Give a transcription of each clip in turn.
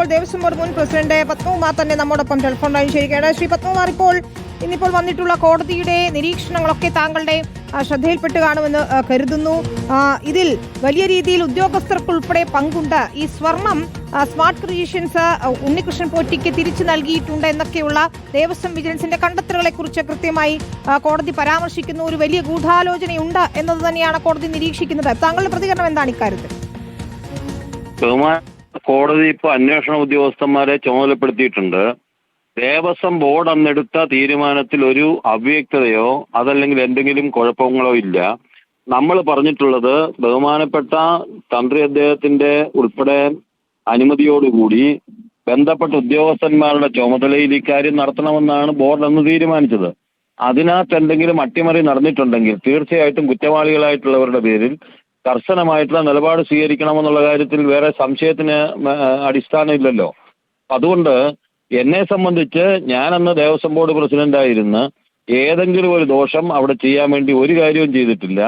ഇപ്പോൾ ദേവസ്വം ബോർഡ് മുൻ പ്രസിഡന്റ് പത്മകുമാർ തന്നെ നമ്മോടൊപ്പം ടെലിഫോൺ ലൈൻ ചെയ്യുകയാണ്. ശ്രീ പത്മകുമാർ ഇപ്പോൾ ഇന്നിപ്പോൾ വന്നിട്ടുള്ള കോടതിയുടെ നിരീക്ഷണങ്ങളൊക്കെ താങ്കളുടെ ശ്രദ്ധയിൽപ്പെട്ട് കാണുമെന്ന് കരുതുന്നു. ഇതിൽ വലിയ രീതിയിൽ ഉദ്യോഗസ്ഥർക്കുൾപ്പെടെ പങ്കുണ്ട്. ഈ സ്വർണം സ്മാർട്ട് ക്രിയേഷൻസ് ഉണ്ണികൃഷ്ണൻ പോറ്റിക്ക് തിരിച്ചു നൽകിയിട്ടുണ്ട് എന്നൊക്കെയുള്ള ദേവസ്വം വിജിലൻസിന്റെ കണ്ടെത്തലുകളെ കുറിച്ച് കൃത്യമായി കോടതി പരാമർശിക്കുന്നു. ഒരു വലിയ ഗൂഢാലോചനയുണ്ട് എന്നത് തന്നെയാണ് കോടതി നിരീക്ഷിക്കുന്നത്. താങ്കളുടെ പ്രതികരണം എന്താണ് ഇക്കാര്യത്തിൽ? കോടതി ഇപ്പൊ അന്വേഷണ ഉദ്യോഗസ്ഥന്മാരെ ചുമതലപ്പെടുത്തിയിട്ടുണ്ട്. ദേവസ്വം ബോർഡ് അന്നെടുത്ത തീരുമാനത്തിൽ ഒരു അവ്യക്തതയോ അതല്ലെങ്കിൽ എന്തെങ്കിലും കുഴപ്പങ്ങളോ ഇല്ല. നമ്മൾ പറഞ്ഞിട്ടുള്ളത് ബഹുമാനപ്പെട്ട തന്ത്രി അദ്ദേഹത്തിന്റെ ഉൾപ്പെടെ അനുമതിയോടുകൂടി ബന്ധപ്പെട്ട ഉദ്യോഗസ്ഥന്മാരുടെ ചുമതലയിൽ ഇക്കാര്യം നടത്തണമെന്നാണ് ബോർഡ് അന്ന് തീരുമാനിച്ചത്. അതിനകത്ത് എന്തെങ്കിലും അട്ടിമറി നടന്നിട്ടുണ്ടെങ്കിൽ തീർച്ചയായിട്ടും കുറ്റവാളികളായിട്ടുള്ളവരുടെ പേരിൽ കർശനമായിട്ടുള്ള നിലപാട് സ്വീകരിക്കണമെന്നുള്ള കാര്യത്തിൽ വേറെ സംശയത്തിന് അടിസ്ഥാനം അടിസ്ഥാനമില്ലല്ലോ അതുകൊണ്ട് എന്നെ സംബന്ധിച്ച് ഞാനന്ന് ദേവസ്വം ബോർഡ് പ്രസിഡന്റായിരുന്ന് ഏതെങ്കിലും ഒരു ദോഷം അവിടെ ചെയ്യാൻ വേണ്ടി ഒരു കാര്യവും ചെയ്തിട്ടില്ല.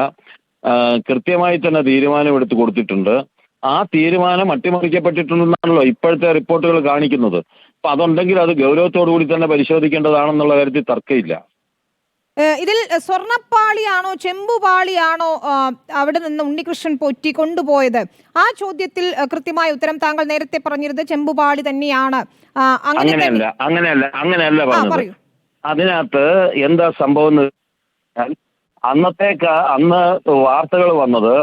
കൃത്യമായി തന്നെ തീരുമാനം എടുത്തു കൊടുത്തിട്ടുണ്ട്. ആ തീരുമാനം അട്ടിമറിക്കപ്പെട്ടിട്ടുണ്ടെന്നാണല്ലോ ഇപ്പോഴത്തെ റിപ്പോർട്ടുകൾ കാണിക്കുന്നത്. അപ്പൊ അതുണ്ടെങ്കിൽ അത് ഗൗരവത്തോടു കൂടി തന്നെ പരിശോധിക്കേണ്ടതാണെന്നുള്ള കാര്യത്തിൽ തർക്കമില്ല. ഇതിൽ സ്വർണപ്പാളിയാണോ ചെമ്പുപാളിയാണോ അവിടെ നിന്ന് ഉണ്ണികൃഷ്ണൻ പൊറ്റി കൊണ്ടുപോയത്? ആ ചോദ്യത്തിൽ കൃത്യമായ ഉത്തരം താങ്കൾ നേരത്തെ പറഞ്ഞിരുന്നത് ചെമ്പുപാളി തന്നെയാണ്. അങ്ങനെയല്ല അങ്ങനെയല്ല അങ്ങനെയല്ല പറഞ്ഞത്. അതിനകത്ത് എന്താ സംഭവം അന്നത്തേക്ക് അന്ന് വാർത്തകൾ വന്നത്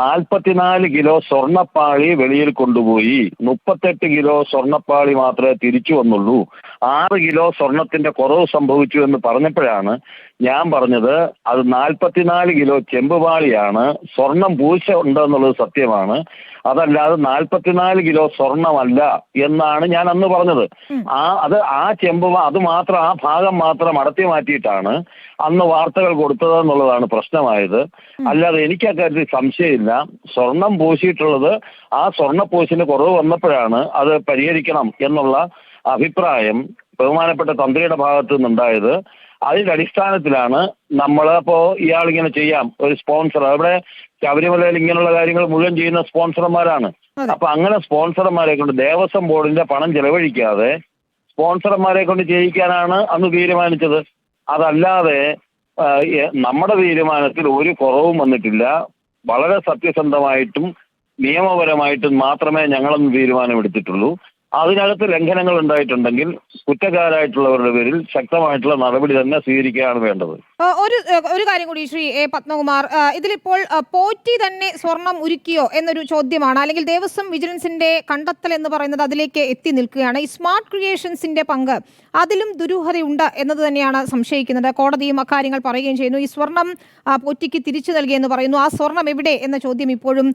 നാൽപ്പത്തിനാല് കിലോ സ്വർണപ്പാളി വെളിയിൽ കൊണ്ടുപോയി. മുപ്പത്തെട്ട് കിലോ സ്വർണപ്പാളി മാത്രമേ തിരിച്ചു വന്നുള്ളൂ. ആറ് കിലോ സ്വർണത്തിന്റെ കുറവ് സംഭവിച്ചു എന്ന് പറഞ്ഞപ്പോഴാണ് ഞാൻ പറഞ്ഞത് അത് നാൽപ്പത്തിനാല് കിലോ ചെമ്പുപാളിയാണ് സ്വർണം പൂശ ഉണ്ടെന്നുള്ളത് സത്യമാണ്. അതല്ലാതെ നാൽപ്പത്തിനാല് കിലോ സ്വർണമല്ല എന്നാണ് ഞാൻ അന്ന് പറഞ്ഞത്. ആ അത് ആ ചെമ്പ് അത് മാത്രം ആ ഭാഗം മാത്രം അടത്തി മാറ്റിയിട്ടാണ് അന്ന് വാർത്തകൾ കൊടുത്തത് എന്നുള്ളതാണ് പ്രശ്നമായത്. അല്ലാതെ എനിക്ക് അക്കാര്യത്തിൽ സംശയമില്ല. സ്വർണം പൂശിയിട്ടുള്ളത് ആ സ്വർണപ്പൂശിന് കുറവ് വന്നപ്പോഴാണ് അത് പരിഹരിക്കണം എന്നുള്ള അഭിപ്രായം ബഹുമാനപ്പെട്ട തന്ത്രിയുടെ ഭാഗത്തു നിന്നുണ്ടായത്. അതിന്റെ അടിസ്ഥാനത്തിലാണ് നമ്മൾ അപ്പോ ഇയാൾ ഇങ്ങനെ ചെയ്യാം ഒരു സ്പോൺസർ. അവിടെ ശബരിമലയിൽ ഇങ്ങനെയുള്ള കാര്യങ്ങൾ മുഴുവൻ ചെയ്യുന്ന സ്പോൺസർമാരാണ്. അപ്പൊ അങ്ങനെ സ്പോൺസർമാരെ കൊണ്ട് ദേവസ്വം ബോർഡിന്റെ പണം ചെലവഴിക്കാതെ സ്പോൺസർമാരെ കൊണ്ട് ചെയ്യിക്കാനാണ് അന്ന് തീരുമാനിച്ചത്. അതല്ലാതെ നമ്മുടെ തീരുമാനത്തിൽ ഒരു കുറവും വന്നിട്ടില്ല. വളരെ സത്യസന്ധമായിട്ടും നിയമപരമായിട്ടും മാത്രമേ ഞങ്ങളൊന്ന് തീരുമാനമെടുത്തിട്ടുള്ളൂ. അതിനകത്ത് ലംഘനങ്ങൾ ഉണ്ടായിട്ടുണ്ടെങ്കിൽ കുറ്റക്കാരായിട്ടുള്ളവരുടെ പേരിൽ ശക്തമായിട്ടുള്ള നടപടി തന്നെ സ്വീകരിക്കുകയാണ് വേണ്ടത്. ഒരു ഒരു കാര്യം കൂടി ശ്രീ എ പത്മകുമാർ ഇതിലിപ്പോൾ പോറ്റി തന്നെ സ്വർണം ഉരുക്കിയോ എന്നൊരു ചോദ്യമാണ്. അല്ലെങ്കിൽ ദേവസ്വം വിജിലൻസിന്റെ കണ്ടെത്തൽ എന്ന് പറയുന്നത് അതിലേക്ക് എത്തി നിൽക്കുകയാണ്. ഈ സ്മാർട്ട് ക്രിയേഷൻസിന്റെ പങ്ക് അതിലും ദുരൂഹതയുണ്ട് എന്നത് തന്നെയാണ് സംശയിക്കുന്നത്. കോടതിയും അക്കാര്യങ്ങൾ പറയുകയും ചെയ്യുന്നു. ഈ സ്വർണം പോറ്റിക്ക് തിരിച്ചു നൽകിയെന്ന് പറയുന്നു. ആ സ്വർണം എവിടെ എന്ന ചോദ്യം ഇപ്പോഴും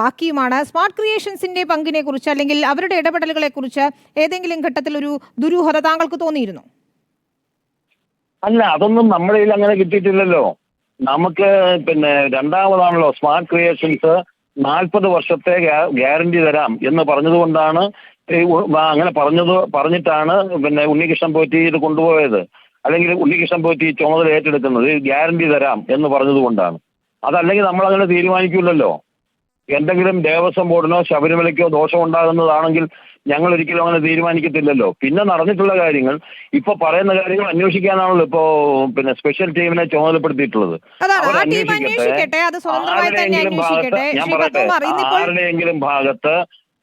ബാക്കിയുമാണ്. സ്മാർട്ട് ക്രിയേഷൻസിന്റെ പങ്കിനെ കുറിച്ച് അല്ലെങ്കിൽ അവരുടെ ഇടപെടലുകളെ കുറിച്ച് ഏതെങ്കിലും ഘട്ടത്തിൽ ഒരു ദുരൂഹത താങ്കൾക്ക് തോന്നിയിരുന്നു? അല്ല അതൊന്നും നമ്മുടെ കയ്യിൽ അങ്ങനെ കിട്ടിയിട്ടില്ലല്ലോ. നമുക്ക് പിന്നെ രണ്ടാമതാണല്ലോ സ്മാർട്ട് ക്രിയേഷൻസ് നാൽപ്പത് വർഷത്തെ ഗ്യാരണ്ടി തരാം എന്ന് പറഞ്ഞതുകൊണ്ടാണ് അങ്ങനെ പറഞ്ഞത് പറഞ്ഞിട്ടാണ് പിന്നെ ഉണ്ണികൃഷ്ണൻ പോറ്റി ഇത് കൊണ്ടുപോയത്. അല്ലെങ്കിൽ ഉണ്ണികൃഷ്ണൻ പോറ്റി ചുമതല ഏറ്റെടുക്കുന്നത്. ഗ്യാരണ്ടി തരാം എന്ന് പറഞ്ഞതുകൊണ്ടാണ്. അതല്ലെങ്കിൽ നമ്മൾ അങ്ങനെ തീരുമാനിക്കില്ലല്ലോ എന്തെങ്കിലും ദേവസ്വം ബോർഡിനോ ശബരിമലയ്ക്കോ ദോഷം ഉണ്ടാകുന്നതാണെങ്കിൽ ഞങ്ങൾ ഒരിക്കലും അങ്ങനെ തീരുമാനിക്കത്തില്ലല്ലോ. പിന്നെ നടന്നിട്ടുള്ള കാര്യങ്ങൾ ഇപ്പൊ പറയുന്ന കാര്യങ്ങൾ അന്വേഷിക്കാനാണല്ലോ ഇപ്പോ പിന്നെ സ്പെഷ്യൽ ടീമിനെ ചുമതലപ്പെടുത്തിയിട്ടുള്ളത്. ആരുടെയെങ്കിലും ഭാഗത്ത്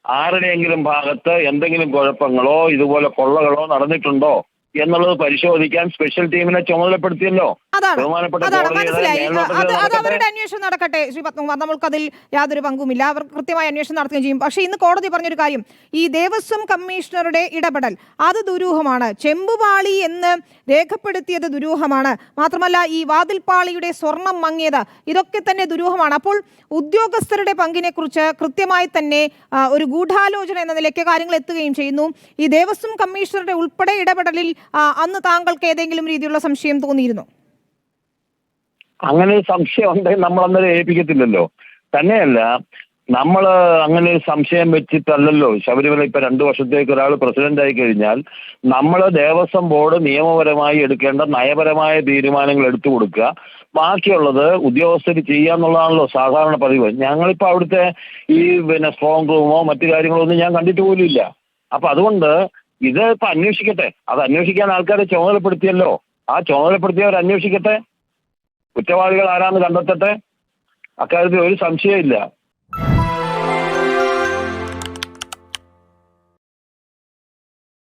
ആരുടെയെങ്കിലും ഭാഗത്ത് എന്തെങ്കിലും കുഴപ്പങ്ങളോ ഇതുപോലെ കൊള്ളകളോ നടന്നിട്ടുണ്ടോ? എന്നുള്ളത് പരിശോധിക്കാൻ സ്പെഷ്യൽ ടീമിനെ ചുമതലപ്പെടുത്തിയല്ലോ. അത് അവരുടെ അന്വേഷണം നടക്കട്ടെ. ശ്രീ പത്മകുമാർ നമ്മൾക്കതിൽ യാതൊരു പങ്കുമില്ല. അവർ കൃത്യമായ അന്വേഷണം നടത്തുകയും ചെയ്യും. പക്ഷേ ഇന്ന് കോടതി പറഞ്ഞൊരു കാര്യം. ഈ ദേവസ്വം കമ്മീഷണറുടെ ഇടപെടൽ അത് ദുരൂഹമാണ്. ചെമ്പുപാളി എന്ന് രേഖപ്പെടുത്തിയത് ദുരൂഹമാണ്. മാത്രമല്ല ഈ വാതിൽപ്പാളിയുടെ സ്വർണം മങ്ങിയത് ഇതൊക്കെ തന്നെ ദുരൂഹമാണ്. അപ്പോൾ ഉദ്യോഗസ്ഥരുടെ പങ്കിനെ കുറിച്ച് കൃത്യമായി തന്നെ ഒരു ഗൂഢാലോചന എന്ന നിലയ്ക്ക് കാര്യങ്ങൾ എത്തുകയും ചെയ്യുന്നു. ഈ ദേവസ്വം കമ്മീഷണറുടെ ഉൾപ്പെടെ ഇടപെടലിൽ അന്ന് താങ്കൾക്ക് ഏതെങ്കിലും രീതിയിലുള്ള സംശയം തോന്നിയിരുന്നു? അങ്ങനെ സംശയം ഉണ്ടെങ്കിൽ നമ്മൾ അന്നേരം ഏൽപ്പിക്കത്തില്ലല്ലോ. തന്നെയല്ല നമ്മൾ അങ്ങനെ ഒരു സംശയം വെച്ചിട്ടല്ലല്ലോ. ശബരിമല ഇപ്പൊ രണ്ടു വർഷത്തേക്ക് ഒരാൾ പ്രസിഡന്റ് ആയി കഴിഞ്ഞാൽ നമ്മൾ ദേവസ്വം ബോർഡ് നിയമപരമായി എടുക്കേണ്ട നയപരമായ തീരുമാനങ്ങൾ എടുത്തു കൊടുക്കുക. ബാക്കിയുള്ളത് ഉദ്യോഗസ്ഥർ ചെയ്യാന്നുള്ളതാണല്ലോ സാധാരണ പതിവ്. ഞങ്ങളിപ്പോ അവിടുത്തെ ഈ പിന്നെ സ്ട്രോങ് റൂമോ മറ്റു കാര്യങ്ങളോ ഒന്നും ഞാൻ കണ്ടിട്ട് പോലും ഇല്ല അപ്പൊ അതുകൊണ്ട് ഇത് ഇപ്പൊ അന്വേഷിക്കട്ടെ. അത് അന്വേഷിക്കാൻ ആൾക്കാരെ ചുമതലപ്പെടുത്തിയല്ലോ. ആ ചുമതലപ്പെടുത്തിയവർ അന്വേഷിക്കട്ടെ. കുറ്റവാളികൾ ആരാന്ന് കണ്ടെത്തട്ടെ. അക്കാര്യത്തിൽ ഒരു സംശയമില്ല